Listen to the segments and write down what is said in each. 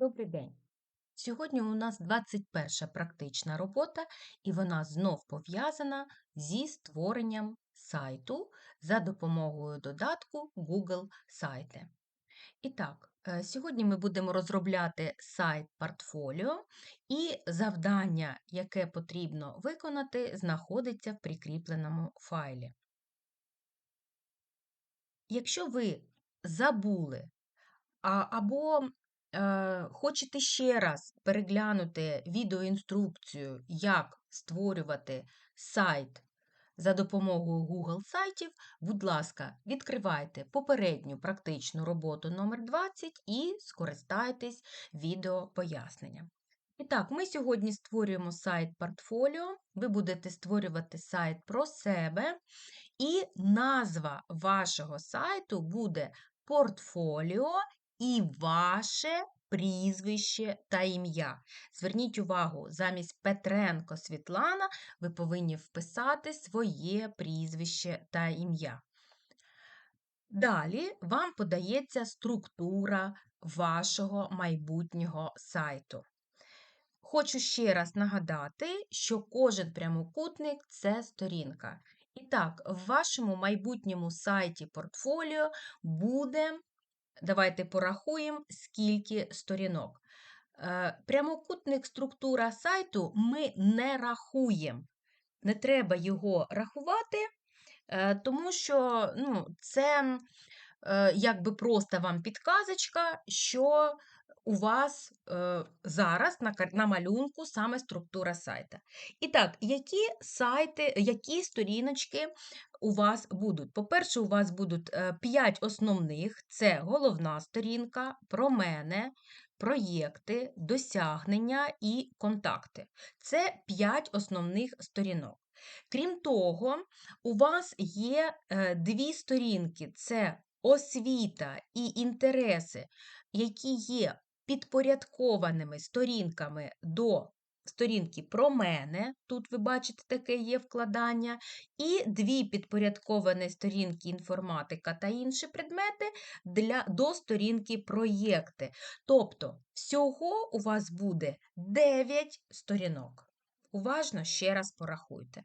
Добрий день! Сьогодні у нас 21 практична робота, і вона знов пов'язана зі створенням сайту за допомогою додатку Google Сайти. І так, е, сьогодні ми будемо розробляти сайт портфоліо, і завдання, яке потрібно виконати, знаходиться в прикріпленому файлі. Якщо ви забули або хочете ще раз переглянути відеоінструкцію, як створювати сайт за допомогою Google сайтів, будь ласка, відкривайте попередню практичну роботу номер 20 і скористайтесь відеопоясненням. І так, ми сьогодні створюємо сайт портфоліо. Ви будете створювати сайт про себе, і назва вашого сайту буде портфоліо і ваше прізвище та ім'я. Зверніть увагу, замість Петренко Світлана ви повинні вписати своє прізвище та ім'я. Далі вам подається структура вашого майбутнього сайту. Хочу ще раз нагадати, що кожен прямокутник це сторінка. І так, в вашому майбутньому сайті портфоліо буде Давайте порахуємо, скільки сторінок. Е, прямокутник структура сайту ми не рахуємо. Не треба його рахувати, е, тому що ну, це е, якби просто вам підказочка, що у вас е, зараз на на малюнку саме структура сайта. І так, які сайти, які сторіночки у вас будуть? По-перше, у вас будуть 5 е, основних: це головна сторінка, про мене, проєкти, досягнення і контакти. Це 5 основних сторінок. Крім того, у вас є е, дві сторінки: це освіта і інтереси, які є підпорядкованими сторінками до сторінки про мене, тут ви бачите, таке є вкладання, і дві підпорядковані сторінки інформатика та інші предмети для, до сторінки проєкти. Тобто, всього у вас буде 9 сторінок. Уважно ще раз порахуйте.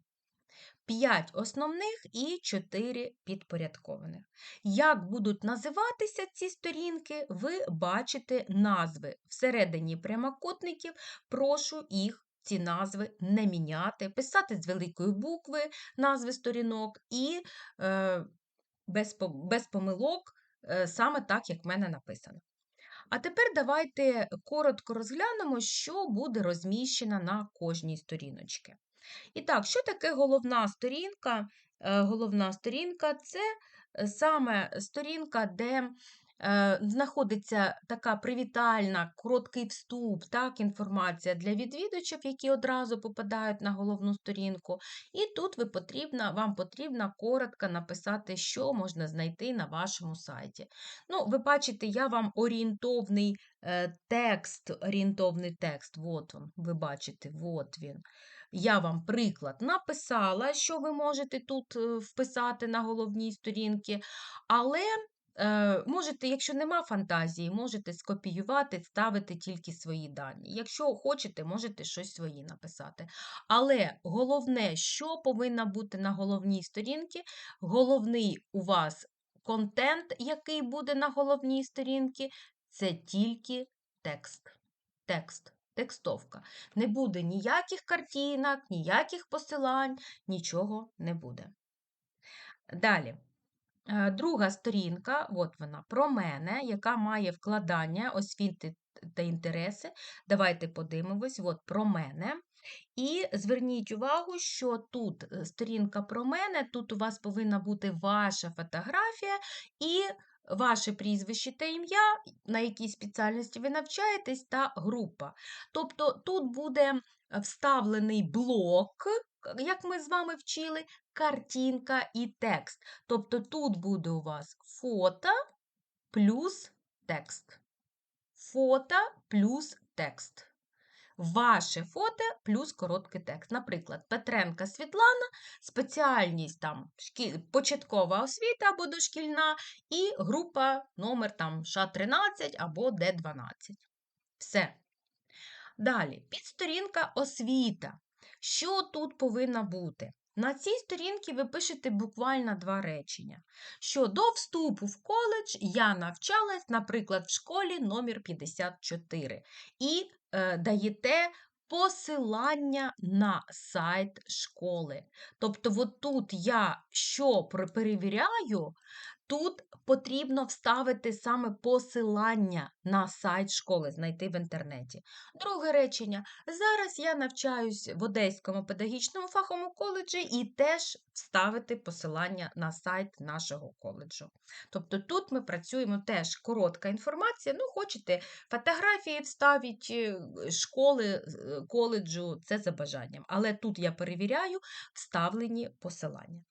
5 основних і 4 підпорядкованих. Як будуть називатися ці сторінки, ви бачите назви всередині прямокутників, прошу їх. Ці назви не міняти, писати з великої букви назви сторінок і е, без без помилок, е, саме так, як в мене написано. А тепер давайте коротко розглянемо, що буде розміщено на кожній сторіночці. І так, що таке головна сторінка? Е, головна сторінка це е, саме сторінка, де е, знаходиться така привітальна, короткий вступ, так, інформація для відвідувачів, які одразу попадають на головну сторінку. І тут ви потрібно, вам потрібно коротко написати, що можна знайти на вашому сайті. Ну, Ви бачите, я вам орієнтовний текст, орієнтовний текст, от він, ви бачите, от він. Я вам приклад написала, що ви можете тут е, вписати на головній сторінці, але е, можете, якщо нема фантазії, можете скопіювати, ставити тільки свої дані. Якщо хочете, можете щось свої написати. Але головне, що повинно бути на головній сторінці, головний у вас контент, який буде на головній сторінці, це тільки текст. Текст текстовка. Не буде ніяких картинок, ніяких посилань, нічого не буде. Далі. Е, друга сторінка, от вона, про мене, яка має вкладання освіти та інтереси. Давайте подивимось, от про мене. І зверніть увагу, що тут е, сторінка про мене, тут у вас повинна бути ваша фотографія і ваше прізвище та ім'я, на якій спеціальності ви навчаєтесь, та група. Тобто тут буде вставлений блок, як ми з вами вчили, картинка і текст. Тобто тут буде у вас фото плюс текст. Фото плюс текст ваше фото плюс короткий текст. Наприклад, Петренка Світлана, спеціальність там шкіл... початкова освіта або дошкільна, і група номер там ША-13 або Д12. Все. Далі, підсторінка освіта. Що тут повинна бути? На цій сторінці ви пишете буквально два речення. Що до вступу в коледж я навчалась, наприклад, в школі номер 54 і е, даєте посилання на сайт школи. Тобто, от тут я що перевіряю, тут потрібно вставити саме посилання на сайт школи, знайти в інтернеті. Друге речення. Зараз я навчаюсь в Одеському педагогічному фаховому коледжі і теж вставити посилання на сайт нашого коледжу. Тобто тут ми працюємо теж коротка інформація. Ну, хочете фотографії вставіть е, школи, е, коледжу, це за бажанням. Але тут я перевіряю вставлені посилання.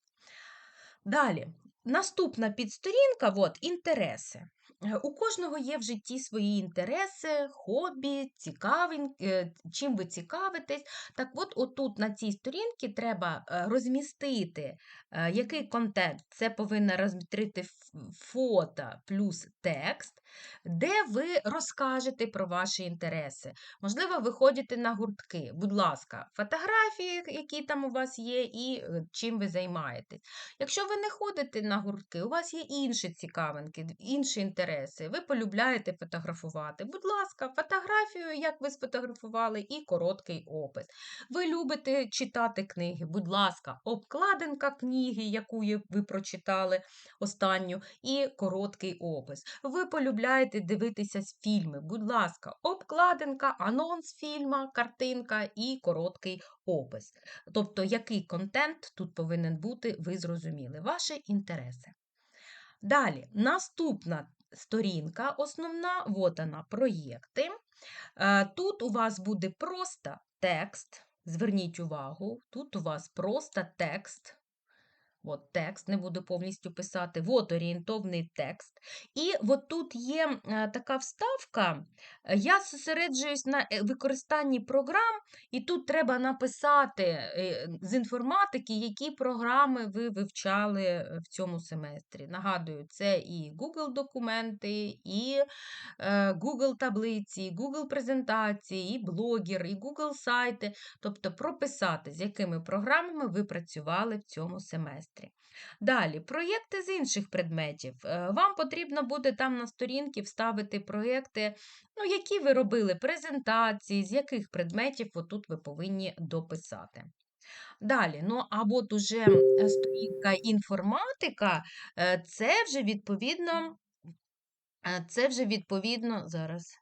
Далі, наступна підсторінка от, інтереси. Е, У кожного є в житті свої інтереси, хобі, цікавин, е, чим ви цікавитесь. Так от, отут на цій сторінці треба е, розмістити, який контент. Це повинно розмістити фото плюс текст, де ви розкажете про ваші інтереси. Можливо, ви ходите на гуртки. Будь ласка, фотографії, які там у вас є, і чим ви займаєтесь. Якщо ви не ходите на гуртки, у вас є інші цікавинки, інші інтереси, ви полюбляєте фотографувати. Будь ласка, фотографію, як ви сфотографували, і короткий опис. Ви любите читати книги, будь ласка, обкладинка книги, яку ви прочитали останню, і короткий опис. Ви полюбляєте дивитися фільми, будь ласка, обкладинка, анонс фільма, картинка і короткий опис. Тобто, який контент тут повинен бути, ви зрозуміли, ваші інтереси. Далі, наступна сторінка, основна, от вона, проєкти. Е, Тут у вас буде просто текст. Зверніть увагу, тут у вас просто текст. От текст, не буду повністю писати, от орієнтовний текст. І от тут є е, така вставка. е, Я зосереджуюсь на е, використанні програм, і тут треба написати з інформатики, які програми ви вивчали в цьому семестрі. Нагадую, це і Google документи, і Google таблиці, і Google презентації, і блогер, і Google сайти. Тобто прописати, з якими програмами ви працювали в цьому семестрі. Далі, проєкти з інших предметів. Е, Вам потрібно буде там на сторінці вставити проєкти, ну, які ви робили, презентації, з яких предметів отут ви повинні дописати. Далі, ну а от уже сторінка інформатика, е, це вже відповідно, е, це вже відповідно зараз.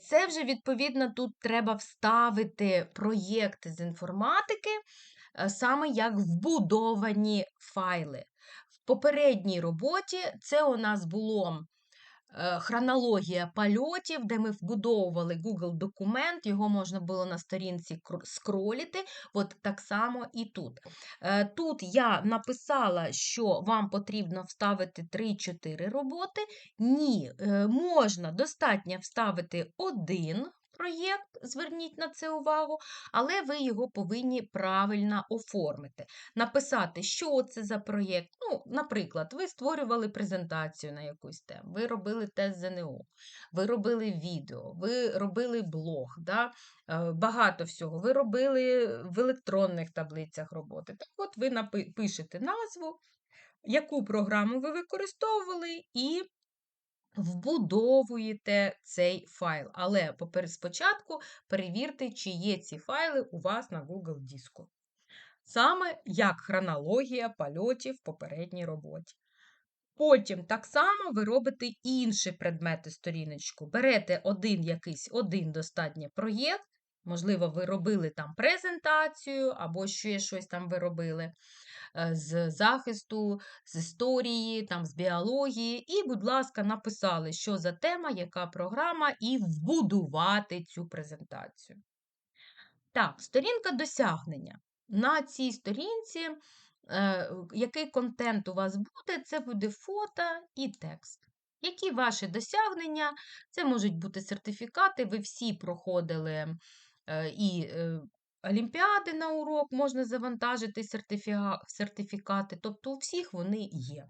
Це вже відповідно тут треба вставити проєкти з інформатики, саме як вбудовані файли. В попередній роботі це у нас було е, хронологія польотів, де ми вбудовували Google документ, його можна було на сторінці скроліти. От так само і тут. Е, Тут я написала, що вам потрібно вставити 3-4 роботи. Ні, е, можна достатньо вставити один проєкт, зверніть на це увагу, але ви його повинні правильно оформити. Написати, що це за проєкт. Ну, наприклад, ви створювали презентацію на якусь тему, ви робили тест ЗНО, ви робили відео, ви робили блог, да? е, багато всього. Ви робили в електронних таблицях роботи. Так от ви напи- пишете назву, яку програму ви використовували, і вбудовуєте цей файл. Але спочатку перевірте, чи є ці файли у вас на Google диску. Саме як хронологія польотів в попередній роботі. Потім так само ви робите інші предмети сторіночку. Берете один якийсь один достатньо проєкт, можливо, ви робили там презентацію або ще щось там ви робили е, з захисту, з історії, там, з біології. І, будь ласка, написали, що за тема, яка програма, і вбудувати цю презентацію. Так, сторінка досягнення. На цій сторінці, е, який контент у вас буде, це буде фото і текст. Які ваші досягнення? Це можуть бути сертифікати, ви всі проходили і е, олімпіади на урок, можна завантажити сертифікати, тобто у всіх вони є.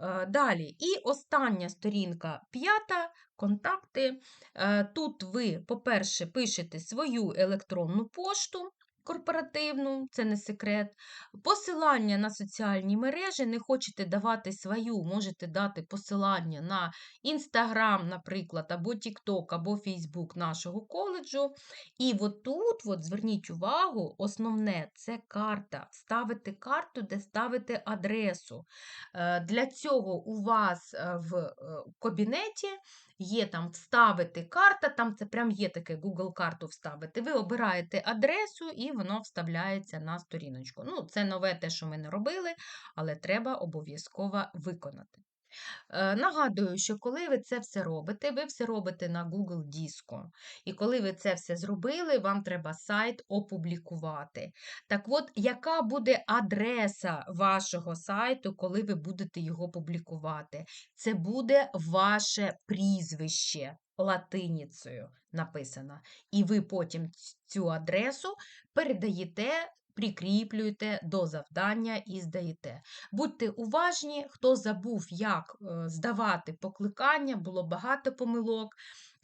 Е, Далі, і остання сторінка п'ята контакти. Е, Тут ви, по-перше, пишете свою електронну пошту корпоративну, це не секрет. Посилання на соціальні мережі, не хочете давати свою, можете дати посилання на Інстаграм, наприклад, або TikTok, або Фейсбук нашого коледжу. І от тут, от, зверніть увагу, основне це карта. Ставите карту, де ставите адресу. Е, Для цього у вас е, в е, кабінеті є там вставити карта, там це прям є таке Google карту вставити. Ви обираєте адресу і воно вставляється на сторіночку. Ну, це нове те, що ми не робили, але треба обов'язково виконати. Е, Нагадую, що коли ви це все робите, ви все робите на Google Диску. І коли ви це все зробили, вам треба сайт опублікувати. Так от, яка буде адреса вашого сайту, коли ви будете його публікувати? Це буде ваше прізвище латиницею написано. І ви потім цю адресу передаєте. Прикріплюєте до завдання і здаєте. Будьте уважні, хто забув, як е, здавати покликання, було багато помилок,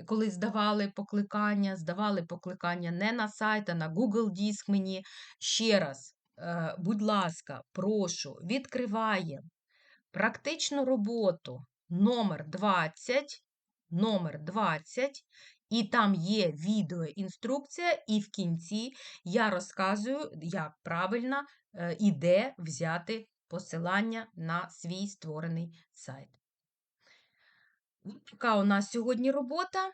коли здавали покликання, здавали покликання не на сайт, а на Google Диск мені. Ще раз, е, будь ласка, прошу, відкриваємо практичну роботу номер 20, номер 20, і там є відеоінструкція, і в кінці я розказую, як правильно е, і де взяти посилання на свій створений сайт. Така у нас сьогодні робота.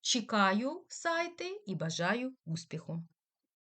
Чекаю сайти і бажаю успіху!